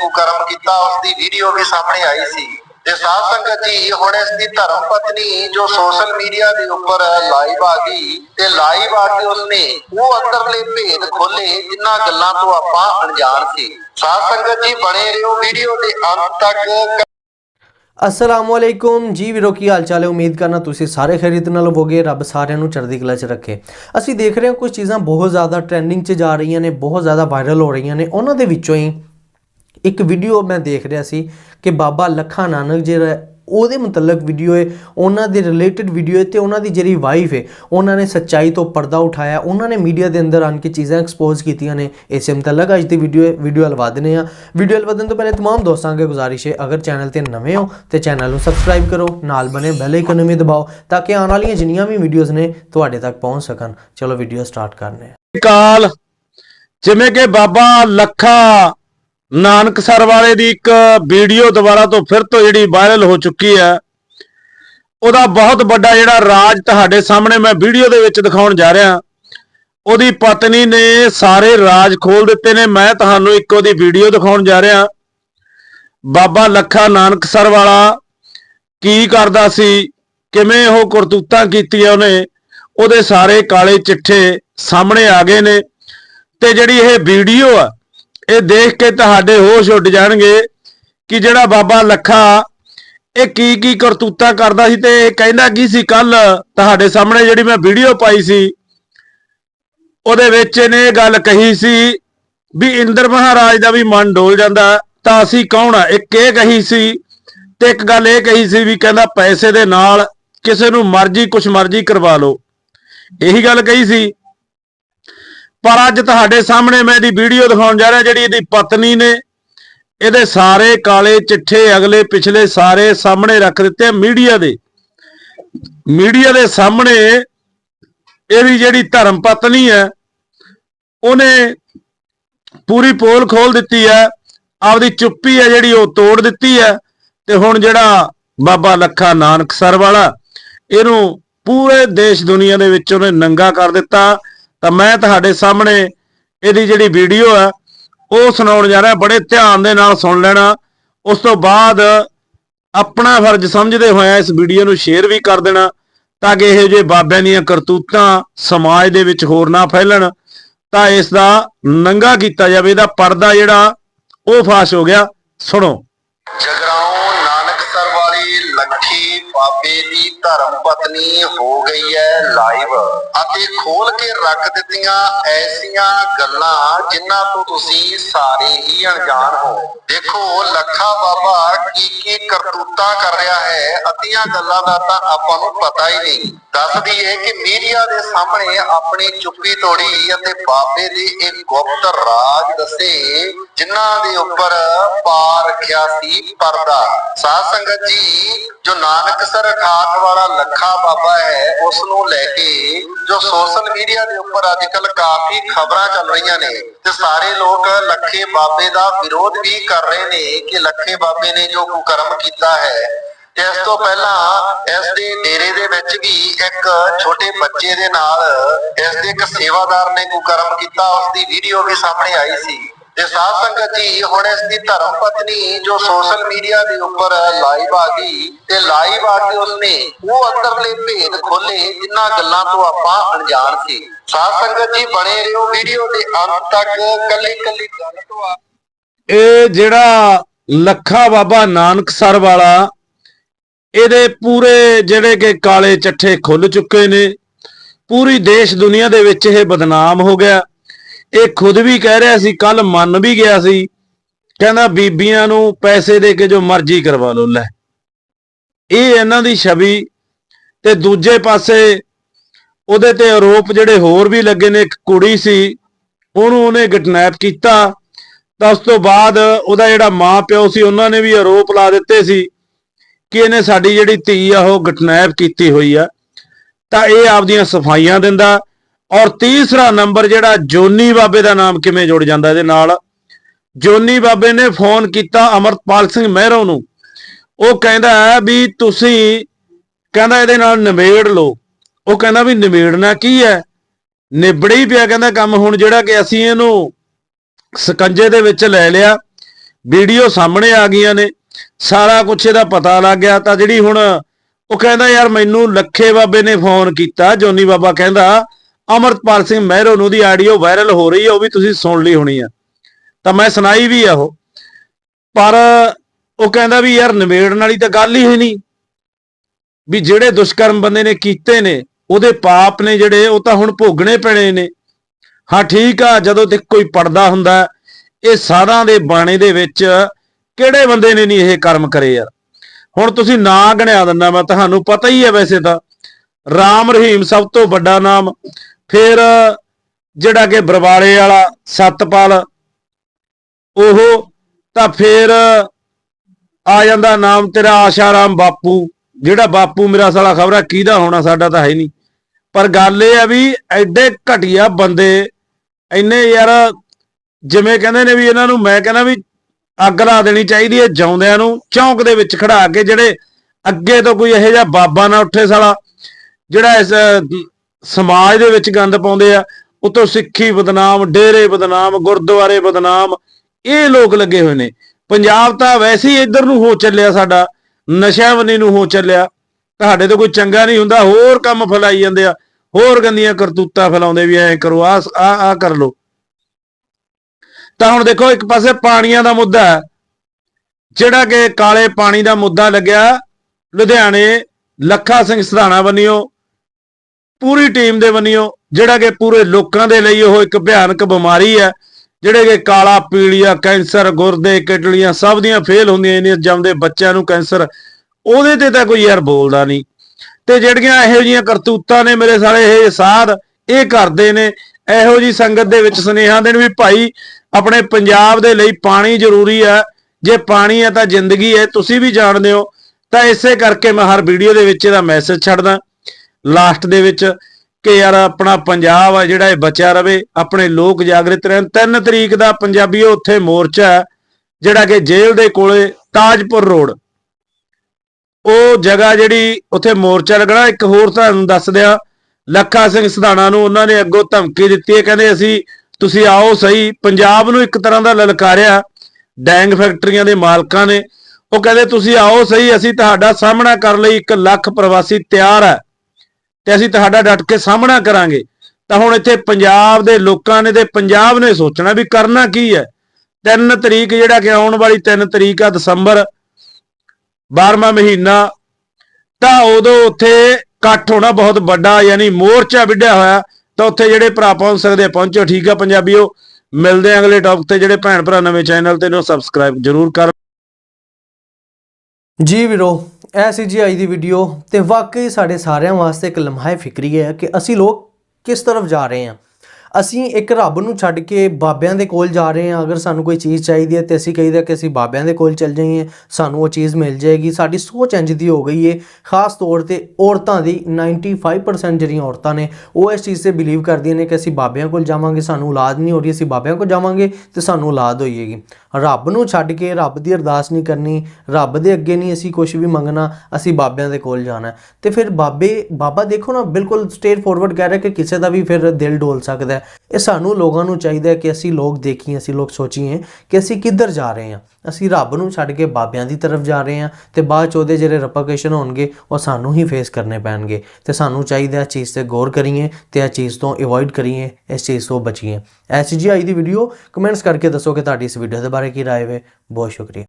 ਕੁਕਰਮ ਕੀਤਾ ਉਸ ਦੀ ਵੀਡੀਓ ਵੀ ਸਾਹਮਣੇ ਆਈ ਸੀ। ਤੇ ਸਾਧ ਸੰਗਤ ਜੀ, ਹੁਣ ਇਸ ਦੀ ਧਰਮ ਪਤਨੀ ਜੋ ਸੋਸ਼ਲ ਮੀਡੀਆ ਦੇ ਉੱਪਰ ਲਾਈਵ ਆ ਗਈ ਤੇ ਲਾਈਵ ਆ ਕੇ ਉਸਨੇ ਉਹ ਅੰਦਰਲੇ ਭੇਦ ਖੋਲੇ ਜਿਨ੍ਹਾਂ ਗੱਲਾਂ ਤੋਂ ਆਪਾਂ ਅਣਜਾਣ ਸੀ। ਸਾਧ ਸੰਗਤ ਜੀ, ਬਣੇ ਰਹੋ ਵੀਡੀਓ ਦੇ ਅੰਤ ਤੱਕ। ਅਸਲਾਮੁਅਲੈਕੁਮ ਜੀ ਵੀਰੋ, ਕੀ ਹਾਲ ਚਾਲ ਹੈ? ਉਮੀਦ ਕਰਨਾ ਤੁਸੀਂ ਸਾਰੇ ਖੈਰੀਤ ਨਾਲ ਹੋਵੋਗੇ। ਰੱਬ ਸਾਰਿਆਂ ਨੂੰ ਚੜ੍ਹਦੀ ਕਲਾ 'ਚ ਰੱਖੇ। ਅਸੀਂ ਦੇਖ ਰਹੇ ਹਾਂ ਕੁਝ ਚੀਜ਼ਾਂ ਬਹੁਤ ਜ਼ਿਆਦਾ ਟ੍ਰੈਂਡਿੰਗ 'ਚ ਜਾ ਰਹੀਆਂ ਨੇ, ਬਹੁਤ ਜ਼ਿਆਦਾ ਵਾਇਰਲ ਹੋ ਰਹੀਆਂ ਨੇ। ਉਹਨਾਂ ਦੇ ਵਿੱਚੋਂ ਹੀ ਇੱਕ ਵੀਡੀਓ ਮੈਂ ਦੇਖ ਰਿਹਾ ਸੀ ਕਿ ਬਾਬਾ ਲੱਖਾ ਨਾਨਕ ਜਿਹੜਾ ਉਹਦੇ ਮੁਤਲਕ ਵੀਡੀਓ ਹੈ ਉਹਨਾਂ ਦੇ ਰਿਲੇਟਡ ਵੀਡੀਓ ਹੈ ਤੇ ਉਹਨਾਂ ਦੀ ਜਿਹੜੀ ਵਾਈਫ ਹੈ ਉਹਨਾਂ ਨੇ ਸੱਚਾਈ ਤੋਂ ਪਰਦਾ ਉਠਾਇਆ ਉਹਨਾਂ ਨੇ ਮੀਡੀਆ ਦੇ ਅੰਦਰ ਆਣ ਕੇ ਚੀਜ਼ਾਂ ਐਕਸਪੋਜ਼ ਕੀਤੀਆਂ ਨੇ ਇਸੇ ਮੁਤਲਕ ਅੱਜ ਦੀ ਵੀਡੀਓ ਹੈ ਵੀਡੀਓ ਹਲਵਾ ਦਿੰਦੇ ਆ ਵੀਡੀਓ ਹਲਵਾਦਨ ਤੋਂ ਪਹਿਲੇ तमाम ਦੋਸਤਾਂ ਅੱਗੇ ਗੁਜ਼ਾਰਿਸ਼ ਹੈ ਅਗਰ ਚੈਨਲ ਤੇ ਨਵੇਂ ਹੋ ਤੇ ਚੈਨਲ ਨੂੰ ਸਬਸਕ੍ਰਾਈਬ ਕਰੋ ਨਾਲ ਬਨੇ ਬੈਲ ਆਈਕਨ ਨੂੰ ਵੀ ਦਬਾਓ ਤਾਂ ਕਿ ਆਉਣ ਵਾਲੀਆਂ ਜਿੰਨੀਆਂ ਵੀ ਵੀਡੀਓਜ਼ ਨੇ ਤੁਹਾਡੇ ਤੱਕ ਪਹੁੰਚ ਸਕਣ ਚਲੋ ਵੀਡੀਓ ਸਟਾਰਟ ਕਰਨੇ ਆ ਕਾਲ ਜਿਵੇਂ ਕਿ ਬਾਬਾ ਲੱਖਾ ਨਾਨਕਸਰ ਵਾਲੇ ਦੀ ਇੱਕ ਵੀਡੀਓ ਦੁਬਾਰਾ ਤੋਂ ਫਿਰ ਤੋਂ ਜਿਹੜੀ ਵਾਇਰਲ ਹੋ ਚੁੱਕੀ ਹੈ, ਉਹਦਾ ਬਹੁਤ ਵੱਡਾ ਜਿਹੜਾ ਰਾਜ ਤੁਹਾਡੇ ਸਾਹਮਣੇ ਮੈਂ ਵੀਡੀਓ ਦੇ ਵਿੱਚ ਦਿਖਾਉਣ ਜਾ ਰਿਹਾ। ਉਹਦੀ ਪਤਨੀ ਨੇ ਸਾਰੇ ਰਾਜ ਖੋਲ ਦਿੱਤੇ ਨੇ, ਮੈਂ ਤੁਹਾਨੂੰ ਇੱਕ ਉਹਦੀ ਵੀਡੀਓ ਦਿਖਾਉਣ ਜਾ ਰਿਹਾ। ਬਾਬਾ ਲੱਖਾ ਨਾਨਕਸਰ ਵਾਲਾ ਕੀ ਕਰਦਾ ਸੀ, ਕਿਵੇਂ ਉਹ ਕਰਤੂਤਾਂ ਕੀਤੀਆਂ ਉਹਨੇ, ਉਹਦੇ ਸਾਰੇ ਕਾਲੇ ਚਿੱਠੇ ਸਾਹਮਣੇ ਆ ਗਏ ਨੇ। ਤੇ ਜਿਹੜੀ ਇਹ ਵੀਡੀਓ ਆ ਇਹ ਦੇਖ ਕੇ ਤੁਹਾਡੇ ਹੋਸ਼ ਉੱਡ ਜਾਣਗੇ ਕਿ ਜਿਹੜਾ ਬਾਬਾ ਲੱਖਾ, ਇਹ ਕੀ ਕੀ ਕਰਤੂਤਾਂ ਕਰਦਾ ਸੀ ਤੇ ਇਹ ਕਹਿੰਦਾ ਕੀ ਸੀ ਕੱਲ ਤੁਹਾਡੇ ਸਾਹਮਣੇ ਜਿਹੜੀ ਮੈਂ ਵੀਡੀਓ ਪਾਈ ਸੀ, ਉਹਦੇ ਵਿੱਚ ਇਹਨੇ ਇਹ ਗੱਲ ਕਹੀ ਸੀ ਵੀ ਇੰਦਰ ਮਹਾਰਾਜ ਦਾ ਵੀ ਮਨ ਡੋਲ ਜਾਂਦਾ, ਤਾਂ ਅਸੀਂ ਕੌਣ ਆ? ਇੱਕ ਇਹ ਕਹੀ ਸੀ ਤੇ ਇੱਕ ਗੱਲ ਇਹ ਕਹੀ ਸੀ ਵੀ ਕਹਿੰਦਾ ਪੈਸੇ ਦੇ ਨਾਲ ਕਿਸੇ ਨੂੰ ਮਰਜ਼ੀ ਕੁਛ ਮਰਜ਼ੀ ਕਰਵਾ ਲਓ। ਇਹੀ ਗੱਲ ਕਹੀ ਸੀ। ਪਰ ਅੱਜ ਤੁਹਾਡੇ ਸਾਹਮਣੇ ਮੈਂ ਇਹਦੀ ਵੀਡੀਓ ਦਿਖਾਉਣ ਜਾ ਰਿਹਾ ਜਿਹੜੀ ਇਹਦੀ ਪਤਨੀ ਨੇ ਇਹਦੇ ਸਾਰੇ ਕਾਲੇ ਚਿੱਠੇ ਅਗਲੇ ਪਿਛਲੇ ਸਾਰੇ ਸਾਹਮਣੇ ਰੱਖ ਦਿੱਤੇ ਮੀਡੀਆ ਦੇ। ਮੀਡੀਆ ਦੇ ਸਾਹਮਣੇ ਇਹਦੀ ਜਿਹੜੀ ਧਰਮ ਪਤਨੀ ਹੈ, ਉਹਨੇ ਪੂਰੀ ਪੋਲ ਖੋਲ ਦਿੱਤੀ ਹੈ, ਆਪਦੀ ਚੁੱਪੀ ਹੈ ਜਿਹੜੀ ਉਹ ਤੋੜ ਦਿੱਤੀ ਹੈ ਤੇ ਹੁਣ ਜਿਹੜਾ ਬਾਬਾ ਲੱਖਾ ਨਾਨਕ ਸਰ ਵਾਲਾ ਇਹਨੂੰ ਪੂਰੇ ਦੇਸ਼ ਦੁਨੀਆ ਦੇ ਵਿੱਚ ਉਹਨੇ ਨੰਗਾ ਕਰ ਦਿੱਤਾ। ਤਾਂ ਮੈਂ ਤੁਹਾਡੇ ਸਾਹਮਣੇ ਇਹਦੀ ਜਿਹੜੀ ਵੀਡੀਓ ਹੈ ਉਹ ਸੁਣਾਉਣ ਜਾ ਰਿਹਾ, ਬੜੇ ਧਿਆਨ ਦੇ ਨਾਲ ਸੁਣ ਲੈਣਾ। ਉਸ ਤੋਂ ਬਾਅਦ ਆਪਣਾ ਫਰਜ਼ ਸਮਝਦੇ ਹੋਇਆ ਇਸ ਵੀਡੀਓ ਨੂੰ ਸ਼ੇਅਰ ਵੀ ਕਰ ਦੇਣਾ, ਤਾਂ ਕਿ ਇਹੋ ਜਿਹੇ ਬਾਬਿਆਂ ਦੀਆਂ ਕਰਤੂਤਾਂ ਸਮਾਜ ਦੇ ਵਿੱਚ ਹੋਰ ਨਾ ਫੈਲਣ। ਤਾਂ ਇਸ ਦਾ ਨੰਗਾ ਕੀਤਾ ਜਾਵੇ, ਇਹਦਾ ਪਰਦਾ ਜਿਹੜਾ, ਉਹ ਫਾਸ਼ ਹੋ ਗਿਆ। ਸੁਣੋ। ਜਗਰਾਉਂ ਨਾਨਕਸਰ ਵਾਲੀ ਲੱਖੀ ਬਾਬੇ ਦੀ ਧਰਮ ਪਤਨੀ ਹੋ ਗਈ ਹੈ ਲਾਈਵ। ਅਤੇ ਖੋਲ ਕੇ ਰੱਖ ਦਿੱਤੀਆਂ ਐਸੀਆਂ ਗੱਲਾਂ ਜਿਨ੍ਹਾਂ ਤੋਂ ਤੁਸੀਂ ਸਾਰੇ ਹੀ ਅਣਜਾਣ ਹੋ। ਦੇਖੋ, ਲੱਖਾ ਬਾਬਾ ਕੀ ਕੀ ਕਰਤੂਤਾਂ ਕਰ ਰਿਹਾ ਹੈ। ਅਤੀਆਂ ਗੱਲਾਂ ਦਾ ਤਾਂ ਆਪਾਂ ਨੂੰ ਪਤਾ ਹੀ ਨਹੀਂ। ਦੱਸਦੀ ਹੈ ਕਿ ਮੀਡੀਆ ਦੇ ਸਾਹਮਣੇ ਆਪਣੀ ਚੁੱਪੀ ਤੋੜੀ ਅਤੇ ਬਾਬੇ ਦੇ ਇਹ ਗੁਪਤ ਰਾਜ ਦੱਸੇ, ਜਿਨ੍ਹਾਂ ਦੇ ਉੱਪਰ ਪਾ ਰੱਖਿਆ ਸੀ ਪਰਦਾ। ਸਾਧ ਸੰਗਤ ਜੀ, ਜੋ ਨਾਨਕ ਨਾਨਕਸਰ ਖਾਟ ਵਾਲਾ ਲੱਖਾ ਬਾਬਾ ਹੈ ਉਸ ਨੂੰ ਲੈ ਕੇ ਜੋ ਸੋਸ਼ਲ ਮੀਡੀਆ ਦੇ ਉੱਪਰ ਅੱਜਕੱਲ ਕਾਫੀ ਖਬਰਾਂ ਚੱਲ ਰਹੀਆਂ ਨੇ ਤੇ ਸਾਰੇ ਲੋਕ ਲੱਖੇ ਬਾਬੇ ਦਾ ਵਿਰੋਧ ਵੀ ਕਰ ਰਹੇ ਨੇ ਕਿ ਲੱਖੇ ਬਾਬੇ ਨੇ ਜੋ ਕੁਕਰਮ ਕੀਤਾ ਹੈ ਤੇ ਇਸ ਤੋਂ ਪਹਿਲਾਂ ਇਸ ਦੇ ਡੇਰੇ ਦੇ ਵਿੱਚ ਵੀ ਇੱਕ ਛੋਟੇ ਬੱਚੇ ਦੇ ਨਾਲ ਇਸ ਦੇ ਇੱਕ ਸੇਵਾਦਾਰ ਨੇ ਕੁਕਰਮ ਕੀਤਾ ਉਸ ਦੀ ਵੀਡੀਓ ਵੀ ਸਾਹਮਣੇ ਆਈ ਸੀ। ਤੇ ਸਾਧ ਸੰਗਤ ਜੀ, ਹੁਣ ਇਸ ਦੀ ਧਰਮ ਪਤਨੀ ਜੋ ਸੋਸ਼ਲ ਮੀਡੀਆ ਦੇ ਉੱਪਰ ਲਾਈਵ ਆ ਗਈ ਤੇ ਲਾਈਵ ਆ ਕੇ ਉਸਨੇ ਉਹ ਅੰਦਰਲੇ ਭੇਦ ਖੋਲੇ ਜਿਨ੍ਹਾਂ ਗੱਲਾਂ ਤੋਂ ਆਪਾਂ ਅਣਜਾਣ ਸੀ। ਸਾਧ ਸੰਗਤ ਜੀ, ਬਣੇ ਰਹੋ ਵੀਡੀਓ ਦੇ ਅੰਤ ਤੱਕ ਕੱਲੀ ਕੱਲੀ ਗੱਲ ਤੋਂ ਇਹ ਜਿਹੜਾ ਲੱਖਾ ਬਾਬਾ ਨਾਨਕ ਸਰ ਵਾਲਾ, ਇਹਦੇ ਪੂਰੇ ਜਿਹੜੇ ਕਿ ਕਾਲੇ ਚੱਠੇ ਖੁੱਲ ਚੁੱਕੇ ਨੇ, ਪੂਰੀ ਦੇਸ਼ ਦੁਨੀਆ ਦੇ ਵਿੱਚ ਇਹ ਬਦਨਾਮ ਹੋ ਗਿਆ। ਇਹ ਖੁਦ ਵੀ ਕਹਿ ਰਿਹਾ ਸੀ ਕੱਲ ਮੰਨ ਵੀ ਗਿਆ ਸੀ। ਕਹਿੰਦਾ ਬੀਬੀਆਂ ਨੂੰ ਪੈਸੇ ਦੇ ਕੇ ਜੋ ਮਰਜ਼ੀ ਕਰਵਾ ਲਓ, ਲੈ। ਇਹ ਇਹਨਾਂ ਦੀ ਛਵੀ ਤੇ ਦੂਜੇ ਪਾਸੇ ਉਹਦੇ ਤੇ ਆਰੋਪ ਜਿਹੜੇ ਹੋਰ ਵੀ ਲੱਗੇ ਨੇ, ਇੱਕ ਕੁੜੀ ਸੀ, ਉਹਨੂੰ ਉਹਨੇ ਗਿਟਨੈਪ ਕੀਤਾ। ਤਾਂ ਉਸ ਤੋਂ ਬਾਅਦ ਉਹਦਾ ਜਿਹੜਾ ਮਾਂ ਪਿਓ ਸੀ, ਉਹਨਾਂ ਨੇ ਵੀ ਆਰੋਪ ਲਾ ਦਿੱਤੇ ਸੀ ਕਿ ਇਹਨੇ ਸਾਡੀ ਜਿਹੜੀ ਧੀ ਆ, ਉਹ ਗਿਟਨੈਪ ਕੀਤੀ ਹੋਈ ਆ। ਤਾਂ ਇਹ ਆਪਦੀਆਂ ਸਫਾਈਆਂ ਦਿੰਦਾ ਔਰ ਤੀਸਰਾ ਨੰਬਰ ਜਿਹੜਾ ਜੋਨੀ ਬਾਬੇ ਦਾ ਨਾਮ ਕਿਵੇਂ ਜੁੜ ਜਾਂਦਾ ਇਹਦੇ ਨਾਲ? ਜੋਨੀ ਬਾਬੇ ਨੇ ਫੋਨ ਕੀਤਾ ਅਮਰਪਾਲ ਸਿੰਘ ਮਹਿਰੋਂ ਨੂੰ। ਉਹ ਕਹਿੰਦਾ ਵੀ ਤੁਸੀਂ ਕਹਿੰਦਾ ਇਹਦੇ ਨਾਲ ਨਿਬੇੜ ਲਓ। ਉਹ ਕਹਿੰਦਾ ਵੀ ਨਿਬੇੜਨਾ ਕੀ ਹੈ? ਨਿਬੜੀ ਪਿਆ ਕਹਿੰਦਾ ਕੰਮ ਹੁਣ ਜਿਹੜਾ ਕਿ ਅਸੀਂ ਇਹਨੂੰ ਸਕੰਜੇ ਦੇ ਵਿੱਚ ਲੈ ਲਿਆ। ਵੀਡੀਓ ਸਾਹਮਣੇ ਆ ਗਈਆਂ ਨੇ। ਸਾਰਾ ਕੁਝ ਇਹਦਾ ਪਤਾ ਲੱਗ ਗਿਆ। ਤਾਂ ਜਿਹੜੀ ਹੁਣ ਉਹ ਕਹਿੰਦਾ ਯਾਰ ਮੈਨੂੰ ਲੱਖੇ ਬਾਬੇ ਨੇ ਫੋਨ ਕੀਤਾ। ਜੋਨੀ ਬਾਬਾ ਕਹਿੰਦਾ ਅਮਰਤਪਾਲ ਸਿੰਘ ਮਹਿਰੋ ਨੂੰ ਦੀ ਆਡੀਓ ਵਾਇਰਲ ਹੋ ਰਹੀ ਹੈ, ਉਹ ਵੀ ਤੁਸੀਂ ਸੁਣ ਲਈ ਹੋਣੀ ਆ। ਤਾਂ ਮੈਂ ਸੁਣਾਈ ਵੀ ਆ ਉਹ। ਪਰ ਉਹ ਕਹਿੰਦਾ ਵੀ ਯਾਰ ਨਿਬੇੜਨ ਵਾਲੀ ਤਾਂ ਗੱਲ ਹੀ ਹੈ ਨਹੀਂ। ਵੀ ਜਿਹੜੇ ਦੁਸ਼ਕਰਮ ਬੰਦੇ ਨੇ ਕੀਤੇ ਨੇ, ਉਹਦੇ ਪਾਪ ਨੇ ਜਿਹੜੇ, ਉਹ ਤਾਂ ਹੁਣ ਭੋਗਣੇ ਪੈਣੇ ਨੇ। ਹਾਂ, ਠੀਕ ਆ, ਜਦੋਂ ਤੱਕ ਕੋਈ ਪੜਦਾ ਹੁੰਦਾ, ਇਹ ਸਾਧਾਂ ਦੇ ਬਾਣੇ ਦੇ ਵਿੱਚ ਕਿਹੜੇ ਬੰਦੇ ਨੇ ਨਹੀਂ ਇਹ ਕਰਮ ਕਰੇ ਯਾਰ? ਹੁਣ ਤੁਸੀਂ ਨਾਂ ਗਣਿਆ ਦਿੰਦਾ ਮੈਂ, ਤੁਹਾਨੂੰ ਪਤਾ ਹੀ ਹੈ ਵੈਸੇ ਤਾਂ। ਰਾਮ ਰਹੀਮ ਸਭ ਤੋਂ ਵੱਡਾ ਨਾਮ। ਫਿਰ ਜਿਹੜਾ ਕਿ ਬਰਵਾਲੇ ਵਾਲਾ ਸਤਪਾਲ, ਉਹ ਤਾਂ ਫਿਰ ਆ ਜਾਂਦਾ ਨਾਮ ਤੇਰਾ ਆਸ਼ਾਰਾਮ ਬਾਪੂ, ਜਿਹੜਾ ਬਾਪੂ ਮੇਰਾ ਸਾਲਾ ਖਬਰਾ ਕਿਹਦਾ ਹੋਣਾ ਸਾਡਾ ਤਾਂ ਹੈ ਨਹੀਂ। ਪਰ ਗੱਲ ਇਹ ਆ ਵੀ ਐਡੇ ਘਟੀਆ ਬੰਦੇ, ਇੰਨੇ ਯਾਰ ਜਿਵੇਂ ਕਹਿੰਦੇ ਨੇ ਵੀ ਇਹਨਾਂ ਨੂੰ ਮੈਂ ਕਹਿੰਦਾ ਵੀ ਅੱਗ ਲਾ ਦੇਣੀ ਚਾਹੀਦੀ ਹੈ ਜਿਉਂਦਿਆਂ ਨੂੰ, ਚੌਂਕ ਦੇ ਵਿੱਚ ਖੜਾ ਕੇ ਜਿਹੜੇ ਅੱਗੇ ਤੋਂ ਕੋਈ ਇਹੋ ਜਿਹਾ ਬਾਬਾ ਨਾ ਉੱਠੇ ਸਾਲਾ, ਜਿਹੜਾ ਇਸ ਸਮਾਜ ਦੇ ਵਿੱਚ ਗੰਦ ਪਾਉਂਦੇ ਆ, ਉਤੋਂ ਸਿੱਖੀ ਬਦਨਾਮ, ਡੇਰੇ ਬਦਨਾਮ, ਗੁਰਦੁਆਰੇ ਬਦਨਾਮ, ਇਹ ਲੋਕ ਲੱਗੇ ਹੋਏ ਨੇ। ਪੰਜਾਬ ਤਾਂ ਵੈਸੇ ਹੀ ਇੱਧਰ ਨੂੰ ਹੋ ਚੱਲਿਆ ਸਾਡਾ ਨਸ਼ਿਆਵਨੀ ਨੂੰ ਹੋ ਚੱਲਿਆ। ਤੁਹਾਡੇ ਤੋਂ ਕੋਈ ਚੰਗਾ ਨਹੀਂ ਹੁੰਦਾ, ਹੋਰ ਕੰਮ ਫੈਲਾਈ ਜਾਂਦੇ ਆ, ਹੋਰ ਗੰਦੀਆਂ ਕਰਤੂਤਾਂ ਫੈਲਾਉਂਦੇ ਵੀ ਐਂ ਕਰੋ ਆ ਆ ਆ ਕਰ ਲੋ ਤਾਂ ਹੁਣ ਦੇਖੋ, ਇੱਕ ਪਾਸੇ ਪਾਣੀਆਂ ਦਾ ਮੁੱਦਾ ਹੈ, ਜਿਹੜਾ ਕਿ ਕਾਲੇ ਪਾਣੀ ਦਾ ਮੁੱਦਾ ਲੱਗਿਆ, ਲੁਧਿਆਣੇ, ਲੱਖਾ ਸਿੰਘ ਸਧਾਣਾ ਬੰਨਿਓ ਪੂਰੀ ਟੀਮ ਦੇ ਬੰਨਿਓ, ਜਿਹੜਾ ਕਿ ਪੂਰੇ ਲੋਕਾਂ ਦੇ ਲਈ ਉਹ ਇੱਕ ਭਿਆਨਕ ਬਿਮਾਰੀ ਹੈ, ਜਿਹੜੇ ਕਿ ਕਾਲਾ, ਪੀਲੀਆ, ਕੈਂਸਰ, ਗੁਰਦੇ ਕਿਡਲੀਆਂ ਸਭ ਦੀਆਂ ਫੇਲ ਹੁੰਦੀਆਂ ਨੇ ਜੰਮਦੇ ਬੱਚਿਆਂ ਨੂੰ ਕੈਂਸਰ, ਉਹਦੇ ਤੇ ਤਾਂ ਕੋਈ ਯਾਰ ਬੋਲਦਾ ਨਹੀਂ। ਤੇ ਜਿਹੜੀਆਂ ਇਹੋ ਜੀਆਂ ਕਰਤੂਤਾਂ ਨੇ ਮੇਰੇ ਸਾਰੇ, ਇਹ ਸਾਧ, ਇਹ ਕਰਦੇ ਨੇ, ਇਹੋ ਜੀ ਸੰਗਤ ਦੇ ਵਿੱਚ ਸੁਨੇਹਾ ਦੇਣ ਵੀ ਭਾਈ, ਆਪਣੇ ਪੰਜਾਬ ਦੇ ਲਈ ਪਾਣੀ ਜ਼ਰੂਰੀ ਹੈ, ਜੇ ਪਾਣੀ ਹੈ ਤਾਂ ਜ਼ਿੰਦਗੀ ਹੈ, ਤੁਸੀਂ ਵੀ ਜਾਣਦੇ ਹੋ, ਤਾਂ ਇਸੇ ਕਰਕੇ ਮੈਂ ਹਰ ਵੀਡੀਓ ਦੇ ਵਿੱਚ ਇਹਦਾ ਮੈਸੇਜ ਛੱਡਦਾ। ਲਾਸਟ ਦੇ ਵਿੱਚ ਕਿ ਯਾਰ ਆਪਣਾ ਪੰਜਾਬ ਆ ਜਿਹੜਾ ਇਹ ਬਚਿਆ ਰਵੇ ਆਪਣੇ ਲੋਕ ਜਾਗਰਿਤ ਰਹਿਣ। 3 ਤਰੀਕ ਦਾ ਪੰਜਾਬੀਓ ਉੱਥੇ ਮੋਰਚਾ ਹੈ, ਜਿਹੜਾ ਕਿ ਜੇਲ੍ਹ ਦੇ ਕੋਲੇ ਤਾਜਪੁਰ ਰੋਡ। ਉਹ ਜਗ੍ਹਾ ਜਿਹੜੀ ਉੱਥੇ ਮੋਰਚਾ ਲੱਗਣਾ ਇੱਕ ਹੋਰ ਤੁਹਾਨੂੰ ਦੱਸ ਦਿਆਂ ਲੱਖਾ ਸਿੰਘ ਸਧਾਣਾ ਨੂੰ ਉਹਨਾਂ ਨੇ ਅੱਗੋਂ ਧਮਕੀ ਦਿੱਤੀ ਹੈ ਕਹਿੰਦੇ ਅਸੀਂ ਤੁਸੀਂ ਆਓ ਸਹੀ ਪੰਜਾਬ ਨੂੰ ਇੱਕ ਤਰ੍ਹਾਂ ਦਾ ਲਲਕਾਰਿਆ ਡੈਂਗ ਫੈਕਟਰੀਆਂ ਦੇ ਮਾਲਕਾਂ ਨੇ। ਉਹ ਕਹਿੰਦੇ ਤੁਸੀਂ ਆਓ ਸਹੀ ਅਸੀਂ ਤੁਹਾਡਾ ਸਾਹਮਣਾ ਕਰਨ ਲਈ 1 ਲੱਖ ਪ੍ਰਵਾਸੀ ਤਿਆਰ ਹੈ। ਤੇ ਅਸੀਂ ਤੁਹਾਡਾ ਡਟ ਕੇ ਸਾਹਮਣਾ ਕਰਾਂਗੇ। ਤਾਂ ਹੁਣ ਇੱਥੇ ਪੰਜਾਬ ਦੇ ਲੋਕਾਂ ਨੇ ਤੇ ਪੰਜਾਬ ਨੇ ਸੋਚਣਾ ਵੀ ਕਰਨਾ ਕੀ ਹੈ। 3 ਤਰੀਕ ਜਿਹੜਾ ਕਿ ਆਉਣ ਵਾਲੀ 3 ਤਰੀਕ ਆ ਦਸੰਬਰ 12ਵਾਂ ਮਹੀਨਾ, ਤਾਂ ਉਦੋਂ ਉੱਥੇ ਇਕੱਠ ਹੋਣਾ ਬਹੁਤ ਵੱਡਾ ਯਾਨੀ ਮੋਰਚਾ ਵਿੱਢਿਆ ਹੋਇਆ। ਤਾਂ ਉੱਥੇ ਜਿਹੜੇ ਭਰਾ ਪਹੁੰਚ ਸਕਦੇ ਪਹੁੰਚੋ, ਠੀਕ ਆ ਪੰਜਾਬੀਓ। ਮਿਲਦੇ ਆ ਅਗਲੇ ਟੌਪਿਕ ਤੇ ਜਿਹੜੇ ਭੈਣ ਭਰਾ ਨਵੇਂ ਚੈਨਲ ਤੇ ਨੂੰ ਸਬਸਕ੍ਰਾਈਬ ਜਰੂਰ ਕਰ। ਜੀ ਵੀਰੋ ਇਹ ਸੀ ਜੀ ਅੱਜ ਦੀ ਵੀਡੀਓ ਤੇ ਵਾਕਈ ਸਾਡੇ ਸਾਰਿਆਂ ਵਾਸਤੇ ਇੱਕ ਲਮਹਾ ਫਿਕਰੀ ਹੈ ਕਿ ਅਸੀਂ ਲੋਕ ਕਿਸ ਤਰਫ ਜਾ ਰਹੇ ਹਾਂ। ਅਸੀਂ ਇੱਕ ਰੱਬ ਨੂੰ ਛੱਡ ਕੇ ਬਾਬਿਆਂ ਦੇ ਕੋਲ ਜਾ ਰਹੇ ਹਾਂ। ਅਗਰ ਸਾਨੂੰ ਕੋਈ ਚੀਜ਼ ਚਾਹੀਦੀ ਹੈ ਤੇ ਅਸੀਂ ਕਹੀਦਾ ਕਿ ਅਸੀਂ ਬਾਬਿਆਂ ਦੇ ਕੋਲ ਚੱਲ ਜਾਈਏ, ਸਾਨੂੰ ਉਹ ਚੀਜ਼ ਮਿਲ ਜਾਏਗੀ। ਸਾਡੀ ਸੋਚ ਇੰਜ ਦੀ ਹੋ ਗਈ ਹੈ ਖਾਸ ਤੌਰ ਤੇ ਔਰਤਾਂ ਦੀ 95% ਜਿਹੜੀਆਂ ਔਰਤਾਂ ਨੇ, ਉਹ ਇਸ ਚੀਜ਼ ਤੇ ਬਿਲੀਵ ਕਰਦੀਆਂ ਨੇ ਕਿ ਅਸੀਂ ਬਾਬਿਆਂ ਕੋਲ ਜਾਵਾਂਗੇ, ਸਾਨੂੰ ਔਲਾਦ ਨਹੀਂ ਹੋ ਰਹੀ, ਅਸੀਂ ਬਾਬਿਆਂ ਕੋਲ ਜਾਵਾਂਗੇ ਤੇ ਸਾਨੂੰ ਔਲਾਦ ਹੋਈਏਗੀ ਰੱਬ ਨੂੰ ਛੱਡ ਕੇ ਰੱਬ ਦੀ ਅਰਦਾਸ ਨਹੀਂ ਕਰਨੀ, ਰੱਬ ਦੇ ਅੱਗੇ ਨਹੀਂ ਅਸੀਂ ਕੁਝ ਵੀ ਮੰਗਣਾ, ਅਸੀਂ ਬਾਬਿਆਂ ਦੇ ਕੋਲ ਜਾਣਾ। ਹੈ। ਤੇ ਫਿਰ ਬਾਬੇ, ਬਾਬਾ ਦੇਖੋ ਨਾ, ਬਿਲਕੁਲ ਸਟੇਟ ਫੋਰਵਰਡ ਕਹਿ ਰਿਹਾ ਕਿ ਕਿਸੇ ਦਾ ਵੀ ਫਿਰ ਦਿਲ ਡੋਲ ਸਕਦਾ ਇਹ ਸਾਨੂੰ ਲੋਕਾਂ ਨੂੰ ਚਾਹੀਦਾ ਹੈ ਕਿ ਅਸੀਂ ਲੋਕ ਦੇਖੀਏ, ਅਸੀਂ ਲੋਕ ਸੋਚੀਏ ਕਿ ਅਸੀਂ ਕਿੱਧਰ ਜਾ ਰਹੇ ਹਾਂ। ਅਸੀਂ ਰੱਬ ਨੂੰ ਛੱਡ ਕੇ ਬਾਬਿਆਂ ਦੀ ਤਰਫ ਜਾ ਰਹੇ ਹਾਂ ਤੇ ਬਾਅਦ ਚ ਉਹਦੇ ਜਿਹੜੇ ਰਪਕੇਸ਼ਨ ਹੋਣਗੇ, ਉਹ ਸਾਨੂੰ ਹੀ ਫੇਸ ਕਰਨੇ ਪੈਣਗੇ। ਤੇ ਸਾਨੂੰ ਚਾਹੀਦਾ ਹੈ ਇਸ ਚੀਜ਼ ਤੇ ਗੌਰ ਕਰੀਏ ਤੇ ਇਹ ਚੀਜ਼ ਤੋਂ ਅਵੋਇਡ ਕਰੀਏ, ਇਸ ਚੀਜ਼ ਤੋਂ ਬਚੀਏ। ਐਸੀ ਜੀ ਆਈ ਦੀ ਵੀਡੀਓ ਕਮੈਂਟਸ ਕਰਕੇ ਦੱਸੋ ਕਿ ਤੁਹਾਡੀ ਇਸ ਵੀਡੀਓ ਦੇ ਬਾਰੇ ਕੀ ਰਾਏ ਹੈ ਬਹੁਤ ਸ਼ੁਕਰੀਆ।